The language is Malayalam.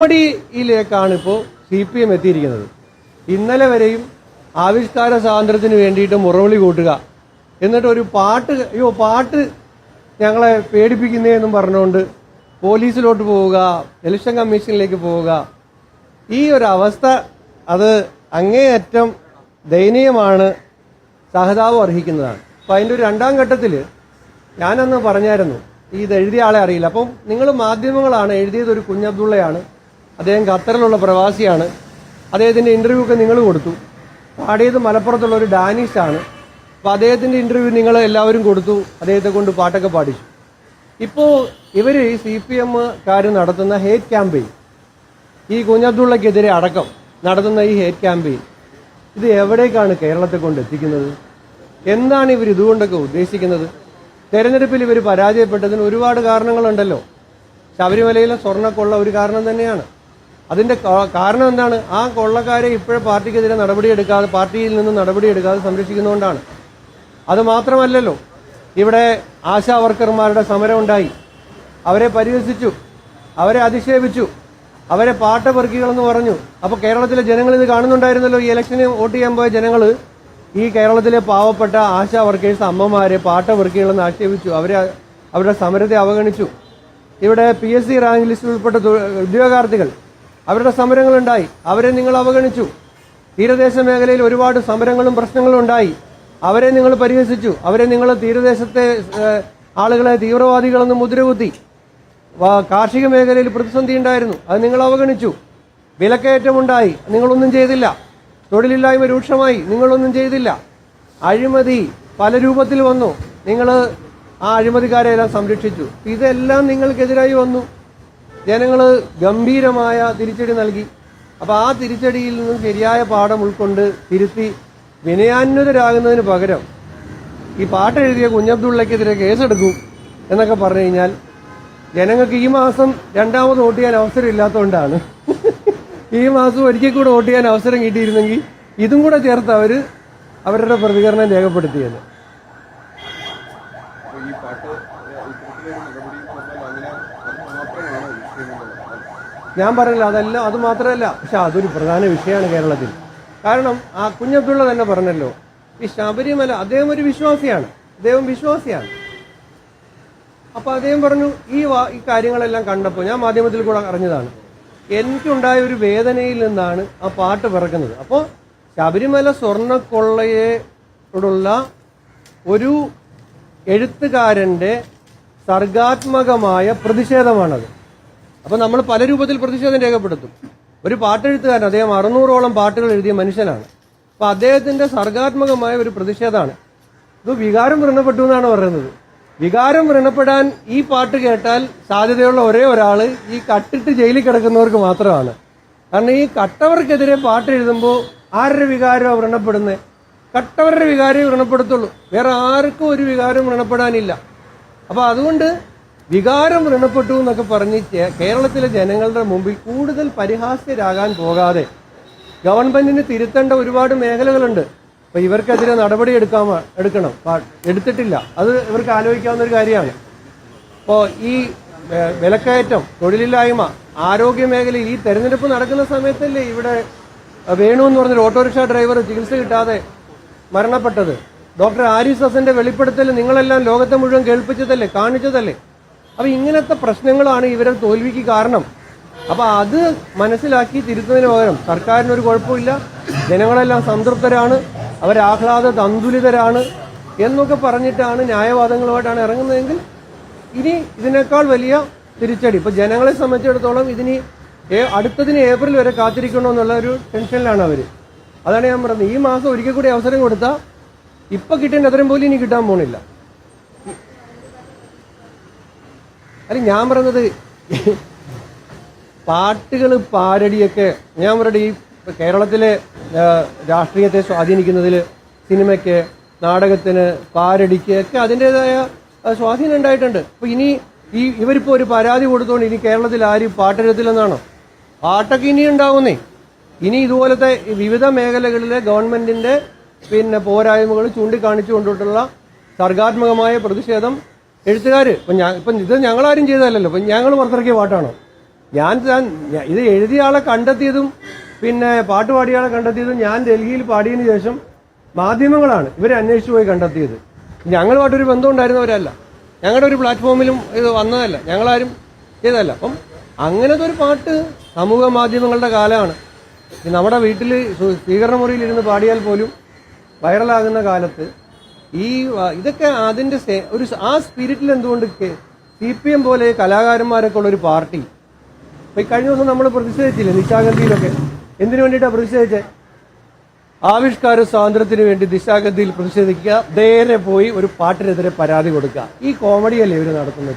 നടപടിയിലേക്കാണ് ഇപ്പോൾ സി പി എം എത്തിയിരിക്കുന്നത്. ഇന്നലെ വരെയും ആവിഷ്കാര സ്വാതന്ത്ര്യത്തിന് വേണ്ടിയിട്ട് മുറവിളി കൂട്ടുക എന്നിട്ട് ഒരു പാട്ട് അയ്യോ പാട്ട് ഞങ്ങളെ പേടിപ്പിക്കുന്നേ എന്നും പറഞ്ഞുകൊണ്ട് പോലീസിലോട്ട് പോവുക ഇലക്ഷൻ കമ്മീഷനിലേക്ക് പോവുക. ഈ ഒരു അവസ്ഥ അത് അങ്ങേയറ്റം ദയനീയമാണ് സഹതാപം അർഹിക്കുന്നതാണ്. അപ്പം അതിന്റെ ഒരു രണ്ടാം ഘട്ടത്തിൽ ഞാനന്ന് പറഞ്ഞായിരുന്നു ഇത് എഴുതിയ ആളെ അറിയില്ല. അപ്പം നിങ്ങൾ മാധ്യമങ്ങളാണ് എഴുതിയത് ഒരു കുഞ്ഞബ്ദുള്ളയാണ്. അദ്ദേഹം ഖത്തറിലുള്ള പ്രവാസിയാണ്. അദ്ദേഹത്തിന്റെ ഇന്റർവ്യൂ ഒക്കെ നിങ്ങൾ കൊടുത്തു. പാടിയത് മലപ്പുറത്തുള്ള ഒരു ഡാനിഷാണ് അപ്പോൾ അദ്ദേഹത്തിന്റെ ഇന്റർവ്യൂ നിങ്ങൾ എല്ലാവരും കൊടുത്തു. അദ്ദേഹത്തെ കൊണ്ട് പാട്ടൊക്കെ പാടിച്ചു. ഇപ്പോൾ ഇവർ സി പി എമ്മുകാർ നടത്തുന്ന ഹേറ്റ് ക്യാമ്പയിൻ ഈ കുഞ്ഞബ്ദുള്ളക്കെതിരെ അടക്കം നടത്തുന്ന ഈ ഹേറ്റ് ക്യാമ്പയിൻ ഇത് എവിടേക്കാണ് കേരളത്തെ കൊണ്ട് എത്തിക്കുന്നത്? എന്താണ് ഇവർ ഇതുകൊണ്ടൊക്കെ ഉദ്ദേശിക്കുന്നത്? തെരഞ്ഞെടുപ്പിൽ ഇവർ പരാജയപ്പെട്ടതിന് ഒരുപാട് കാരണങ്ങളുണ്ടല്ലോ. ശബരിമലയിലെ സ്വർണക്കൊള്ള ഒരു കാരണം തന്നെയാണ്. അതിന്റെ കാരണം എന്താണ്? ആ കൊള്ളക്കാരെ ഇപ്പോഴും പാർട്ടിക്കെതിരെ നടപടിയെടുക്കാതെ പാർട്ടിയിൽ നിന്ന് നടപടിയെടുക്കാതെ സംരക്ഷിക്കുന്നതുകൊണ്ടാണ്. അത് മാത്രമല്ലല്ലോ ഇവിടെ ആശാ വർക്കർമാരുടെ സമരം ഉണ്ടായി അവരെ പരിഹസിച്ചു അവരെ അധിക്ഷേപിച്ചു അവരെ പാട്ടപെറുക്കികളെന്ന് പറഞ്ഞു. അപ്പോൾ കേരളത്തിലെ ജനങ്ങൾ ഇത് കാണുന്നുണ്ടായിരുന്നല്ലോ ഈ ഇലക്ഷന് വോട്ട് ചെയ്യാൻ പോയ ജനങ്ങൾ. ഈ കേരളത്തിലെ പാവപ്പെട്ട ആശാ വർക്കേഴ്സ് അമ്മമാരെ പാട്ടപെറുക്കികളെന്ന് ആക്ഷേപിച്ചു അവരെ അവരുടെ സമരത്തെ അവഗണിച്ചു. ഇവിടെ പി എസ് സി റാങ്ക് ലിസ്റ്റിൽ ഉൾപ്പെട്ട ഉദ്യോഗാർത്ഥികൾ അവരുടെ സമരങ്ങളുണ്ടായി. അവരെ നിങ്ങൾ അവഗണിച്ചു. തീരദേശ മേഖലയിൽ ഒരുപാട് സമരങ്ങളും പ്രശ്നങ്ങളും ഉണ്ടായി. അവരെ നിങ്ങൾ പരിഹസിച്ചു. അവരെ നിങ്ങൾ തീരദേശത്തെ ആളുകളെ തീവ്രവാദികളെന്ന് മുദ്രകുത്തി. കാർഷിക മേഖലയിൽ പ്രതിസന്ധി ഉണ്ടായിരുന്നു. അത് നിങ്ങൾ അവഗണിച്ചു. വിലക്കയറ്റമുണ്ടായി. നിങ്ങളൊന്നും ചെയ്തില്ല. തൊഴിലില്ലായ്മ രൂക്ഷമായി. നിങ്ങളൊന്നും ചെയ്തില്ല. അഴിമതി പല രൂപത്തിൽ വന്നു. നിങ്ങൾ ആ അഴിമതിക്കാരെ എല്ലാം സംരക്ഷിച്ചു. ഇതെല്ലാം നിങ്ങൾക്കെതിരായി വന്നു. ജനങ്ങൾ ഗംഭീരമായ തിരിച്ചടി നൽകി. അപ്പോൾ ആ തിരിച്ചടിയിൽ നിന്ന് ശരിയായ പാഠം ഉൾക്കൊണ്ട് തിരുത്തി വിനയാന്വിതരാകുന്നതിന് പകരം ഈ പാട്ട് എഴുതിയ കുഞ്ഞബ്ദുള്ളക്കെതിരെ കേസെടുക്കും എന്നൊക്കെ പറഞ്ഞു കഴിഞ്ഞാൽ ജനങ്ങൾക്ക് ഈ മാസം രണ്ടാമത് വോട്ട് ചെയ്യാൻ അവസരം ഇല്ലാത്തതുകൊണ്ടാണ് ഈ മാസം ഒരിക്കൽ കൂടെ വോട്ട് ചെയ്യാൻ അവസരം കിട്ടിയിരുന്നെങ്കിൽ ഇതും കൂടെ ചേർത്ത് അവർ അവരുടെ പ്രതികരണം രേഖപ്പെടുത്തിയത് അപ്പോൾ ഈ പാട്ട് ഇത്തരത്തിലൊരു നടപടി വന്നാൽ അങ്ങനെ അത് മാത്രമാണ് വിഷയം എന്നുള്ളത് ഞാൻ പറഞ്ഞില്ല അതല്ല അത് മാത്രമല്ല പക്ഷെ അതൊരു പ്രധാന വിഷയമാണ് കേരളത്തിൽ. കാരണം ആ കുഞ്ഞബ്ദുള്ള തന്നെ പറഞ്ഞല്ലോ ഈ ശബരിമല അദ്ദേഹം ഒരു വിശ്വാസിയാണ് അദ്ദേഹം വിശ്വാസിയാണ്. അപ്പൊ അദ്ദേഹം പറഞ്ഞു ഈ ഈ കാര്യങ്ങളെല്ലാം കണ്ടപ്പോൾ ഞാൻ മാധ്യമത്തിൽ കൂടെ അറിഞ്ഞതാണ് എനിക്കുണ്ടായ ഒരു വേദനയിൽ നിന്നാണ് ആ പാട്ട് പിറക്കുന്നത്. അപ്പോൾ ശബരിമല സ്വർണക്കൊള്ളയോടുള്ള ഒരു എഴുത്തുകാരന്റെ സർഗാത്മകമായ പ്രതിഷേധമാണത്. അപ്പോൾ നമ്മൾ പല രൂപത്തിൽ പ്രതിഷേധം രേഖപ്പെടുത്തും. ഒരു പാട്ടെഴുത്തുകാരൻ അദ്ദേഹം അറുന്നൂറോളം പാട്ടുകൾ എഴുതിയ മനുഷ്യനാണ്. അപ്പോൾ അദ്ദേഹത്തിന്റെ സർഗാത്മകമായ ഒരു പ്രതിഷേധമാണ്. ഇത് വികാരം വൃണപ്പെട്ടു എന്നാണ് പറയുന്നത്. വികാരം വൃണപ്പെടാൻ ഈ പാട്ട് കേട്ടാൽ സാധ്യതയുള്ള ഒരേ ഒരാൾ ഈ കട്ടിട്ട് ജയിലിൽ കിടക്കുന്നവർക്ക് മാത്രമാണ്. കാരണം ഈ കട്ടവർക്കെതിരെ പാട്ട് എഴുതുമ്പോൾ ആരുടെ വികാരമാണ് വ്രണപ്പെടുന്നത് കട്ടവരുടെ വികാരമേ വ്രണപ്പെടുത്തുള്ളൂ. വേറെ ആർക്കും ഒരു വികാരം വ്രണപ്പെടാനില്ല. അപ്പോൾ അതുകൊണ്ട് വികാരം വ്രണപ്പെട്ടു എന്നൊക്കെ പറഞ്ഞ് കേരളത്തിലെ ജനങ്ങളുടെ മുമ്പിൽ കൂടുതൽ പരിഹാസ്യരാകാൻ പോകാതെ ഗവൺമെന്റിന് തിരുത്തേണ്ട ഒരുപാട് മേഖലകളുണ്ട്. അപ്പൊ ഇവർക്കെതിരെ നടപടി എടുക്കാൻ എടുക്കണം. എടുത്തിട്ടില്ല. അത് ഇവർക്ക് ആലോചിക്കാവുന്ന ഒരു കാര്യമാണ്. ഇപ്പോൾ ഈ വിലക്കയറ്റം തൊഴിലില്ലായ്മ ആരോഗ്യ മേഖലയിൽ ഈ തെരഞ്ഞെടുപ്പ് നടക്കുന്ന സമയത്തല്ലേ ഇവിടെ വേണു എന്ന് പറഞ്ഞൊരു ഓട്ടോറിക്ഷ ഡ്രൈവർ ചികിത്സ കിട്ടാതെ മരണപ്പെട്ടത്? ഡോക്ടർ ആരിസ് ഹസന്റെ വെളിപ്പെടുത്തൽ നിങ്ങളെല്ലാം ലോകത്തെ മുഴുവൻ കേൾപ്പിച്ചതല്ലേ? കാണിച്ചതല്ലേ? അപ്പോൾ ഇങ്ങനത്തെ പ്രശ്നങ്ങളാണ് ഇവരെ തോൽവിക്ക് കാരണം. അപ്പോൾ അത് മനസ്സിലാക്കി തിരുത്തുന്നതിന് പകരം സർക്കാരിനൊരു കുഴപ്പമില്ല. ജനങ്ങളെല്ലാം സംതൃപ്തരാണ്. അവരാഹ്ലാദ തന്തുലിതരാണ് എന്നൊക്കെ പറഞ്ഞിട്ടാണ് ന്യായവാദങ്ങളുമായിട്ടാണ് ഇറങ്ങുന്നതെങ്കിൽ ഇനി ഇതിനേക്കാൾ വലിയ തിരിച്ചടി. ഇപ്പൊ ജനങ്ങളെ സംബന്ധിച്ചിടത്തോളം ഇതിനി അടുത്തതിന് ഏപ്രിൽ വരെ കാത്തിരിക്കണോ എന്നുള്ള ഒരു ടെൻഷനിലാണ് അവർ അതാണ് ഞാൻ പറഞ്ഞത്. ഈ മാസം ഒരിക്കൽ കൂടി അവസരം കൊടുത്താൽ ഇപ്പൊ കിട്ടേണ്ട അത്രയും പോലും ഇനി കിട്ടാൻ പോണില്ല. അല്ല ഞാൻ പറയുന്നത് പാട്ടുകൾ പാരടിയൊക്കെ ഞാൻ പറഞ്ഞ ഈ കേരളത്തിലെ രാഷ്ട്രീയത്തെ സ്വാധീനിക്കുന്നതിൽ സിനിമയ്ക്ക് നാടകത്തിന് പാരടിക്ക് ഒക്കെ അതിന്റെതായ സ്വാധീനം ഉണ്ടായിട്ടുണ്ട്. അപ്പോൾ ഇനി ഈ ഇവരിപ്പോൾ ഒരു പരാതി കൊടുത്തോണ്ട് ഇനി കേരളത്തിൽ ആരും പാട്ടെഴുത്തില്ലെന്നാണോ പാട്ടൊക്കെ ഇനി ഉണ്ടാവുന്നേ. ഇനി ഇതുപോലത്തെ വിവിധ മേഖലകളിലെ ഗവൺമെന്റിന്റെ പിന്നെ പോരായ്മകൾ ചൂണ്ടിക്കാണിച്ചുകൊണ്ടിട്ടുള്ള സർഗാത്മകമായ പ്രതിഷേധം എഴുത്തുകാർ ഇപ്പം ഞാൻ ഇപ്പം ഇത് ഞങ്ങളാരും ചെയ്തതല്ലല്ലോ. ഇപ്പം ഞങ്ങൾ പുറത്തിറക്കിയ പാട്ടാണോ? ഞാൻ ഇത് എഴുതിയ ആളെ കണ്ടെത്തിയതും പിന്നെ പാട്ട് പാടിയ ആളെ കണ്ടെത്തിയതും ഞാൻ ഡൽഹിയിൽ പാടിയതിന് ശേഷം മാധ്യമങ്ങളാണ് ഇവരെ അന്വേഷിച്ചു പോയി കണ്ടെത്തിയത്. ഞങ്ങളുമായിട്ടൊരു ബന്ധം ഉണ്ടായിരുന്നവരല്ല. ഞങ്ങളുടെ ഒരു പ്ലാറ്റ്ഫോമിലും ഇത് വന്നതല്ല. ഞങ്ങളാരും ചെയ്തതല്ല. അപ്പം അങ്ങനത്തെ ഒരു പാട്ട് സമൂഹ മാധ്യമങ്ങളുടെ കാലമാണ് നമ്മുടെ വീട്ടിൽ സ്വീകരണ മുറിയിൽ ഇരുന്ന് പാടിയാൽ പോലും വൈറലാകുന്ന കാലത്ത് ഈ ഇതൊക്കെ അതിന്റെ ഒരു ആ സ്പിരിറ്റിൽ എന്തുകൊണ്ട് സി പി എം പോലെ കലാകാരന്മാരൊക്കെ ഉള്ള ഒരു പാർട്ടി. ഇപ്പൊ ഈ കഴിഞ്ഞ ദിവസം നമ്മൾ പ്രതിഷേധിച്ചില്ലേ നിശാഗന്ധിയിലൊക്കെ എന്തിനു വേണ്ടിയിട്ടാണ് പ്രതിഷേധിച്ചത് ആവിഷ്കാര സ്വാതന്ത്ര്യത്തിന് വേണ്ടി ദിശാഗതിയിൽ പ്രതിഷേധിക്കുക നേരെ പോയി ഒരു പാട്ടിനെതിരെ പരാതി കൊടുക്കുക. ഈ കോമഡിയല്ലേ ഇവർ നടത്തുന്നത്?